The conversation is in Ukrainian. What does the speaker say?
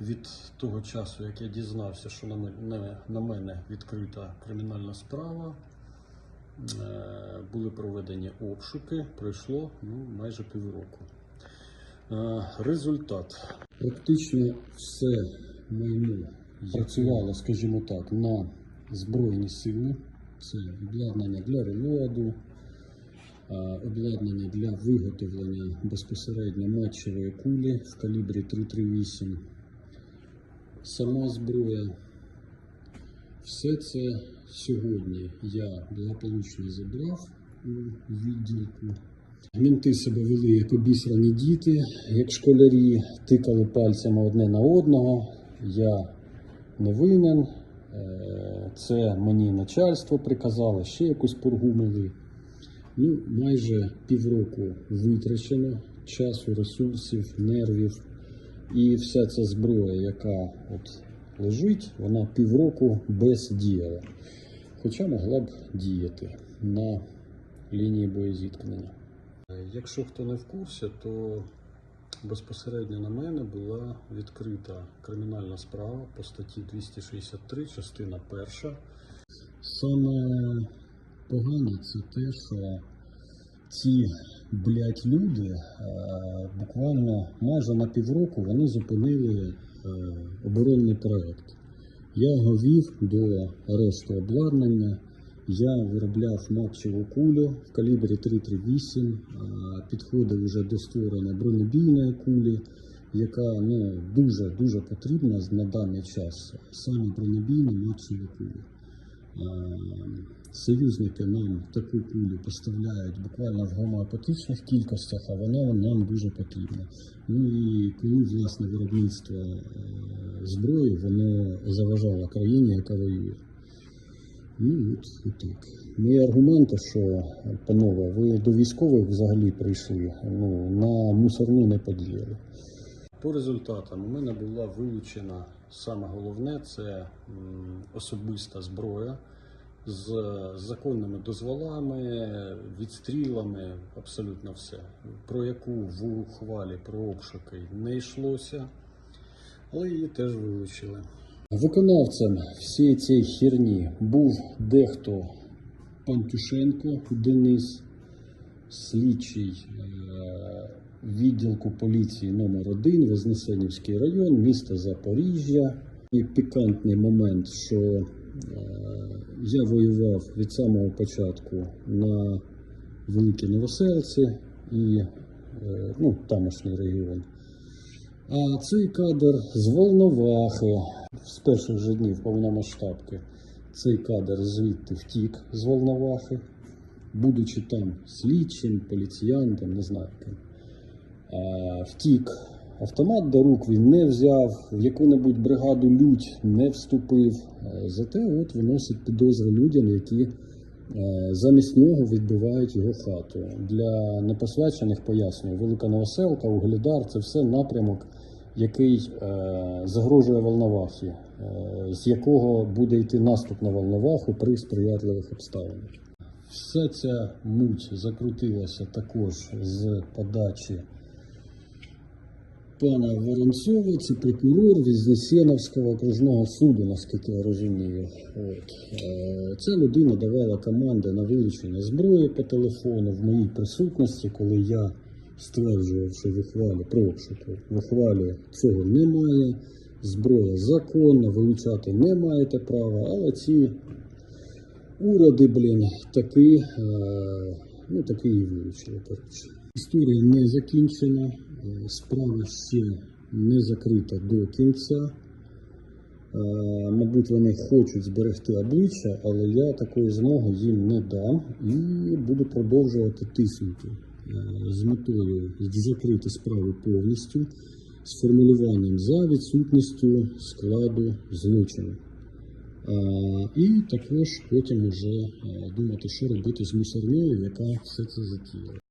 Від того часу, як я дізнався, що на мене, відкрита кримінальна справа, е, були проведені обшуки, пройшло ну, майже півроку. Е, Результат. Практично все майно працювало, скажімо так, на Збройні сили. Це обладнання для релоаду, е, обладнання для виготовлення безпосередньо матчевої кулі в калібрі 338 сама зброя. Все це сьогодні я благополучно забрав у відділку. Мінти себе вели як обісрані діти, як школярі, тикали пальцями одне на одного. Я не винен. Е, Це мені начальство приказало, ще якусь пургу. Ну, майже півроку витрачено часу, ресурсів, нервів. І вся ця зброя, яка от лежить, вона півроку бездіяла. Хоча могла б діяти на лінії боєзіткнення. Якщо хто не в курсі, то безпосередньо на мене була відкрита кримінальна справа по статті 263, частина перша. Саме погане це те, що ці блядь, люди е, буквально майже на півроку вони зупинили е, оборонний проект. Я його вів до арешту обладнання. Я виробляв матчеву кулю в калібрі 338, е, підходив вже до створення бронебійної кулі, яка ну, дуже дуже потрібна на даний час. Саме бронебійні матчеві кулі. Союзники нам таку кулю поставляють буквально в гомеопатичних кількостях, а вона нам дуже потрібна. Ну і коли власне виробництво е, зброї воно заважало країні, яка воює. Ну от, от так. Мої аргументи, що панове, ви до військових взагалі прийшли, ну на мусорну не подіяли. По результатам у мене була вилучена саме головне це особиста зброя з законними дозволами, відстрілами, абсолютно все. Про яку в ухвалі про обшуки не йшлося, але її теж вилучили. Виконавцем всієї цієї херні був дехто Пантюшенко Денис, слідчий е, відділку поліції номер 1 Вознесенівський район, місто Запоріжжя. І пікантний момент, що е, я воював від самого початку на Великій Новоселці і е, ну, тамошній регіон. А цей кадр з Волновахи з перших же днів повномасштабки. Цей кадр звідти втік з Волновахи, будучи там слідчим, поліціянтом, не знаю. А, втік. Автомат до рук він не взяв, в яку-небудь бригаду лють не вступив. Е, Зате от виносить підозри людям, які е, замість нього відбивають його хату. Для непосвячених пояснюю, Велика Новоселка, Угледар це все напрямок, який е, загрожує Волновахі, е, з якого буде йти наступ на Волноваху при сприятливих обставинах. Вся ця муть закрутилася також з подачі пана Воронцова, це прокурор Вознесеновського окружного суду, наскільки я розумію. От. Е, Ця людина давала команди на вилучення зброї по телефону в моїй присутності, коли я стверджував, що в ухвалі про цього немає. Зброя законна, вилучати не маєте права, але ці уроди, блін, таки, е, ну, таки і вилучили. Коротше. Історія не закінчена, е, справа ще не закрита до кінця. Е, Мабуть, вони хочуть зберегти обличчя, але я такої змоги їм не дам і буду продовжувати тиснути е, з метою закрити справу повністю з формулюванням за відсутністю складу злочину. І також потім уже е, думати, що робити з мусорною, яка все це затіяла.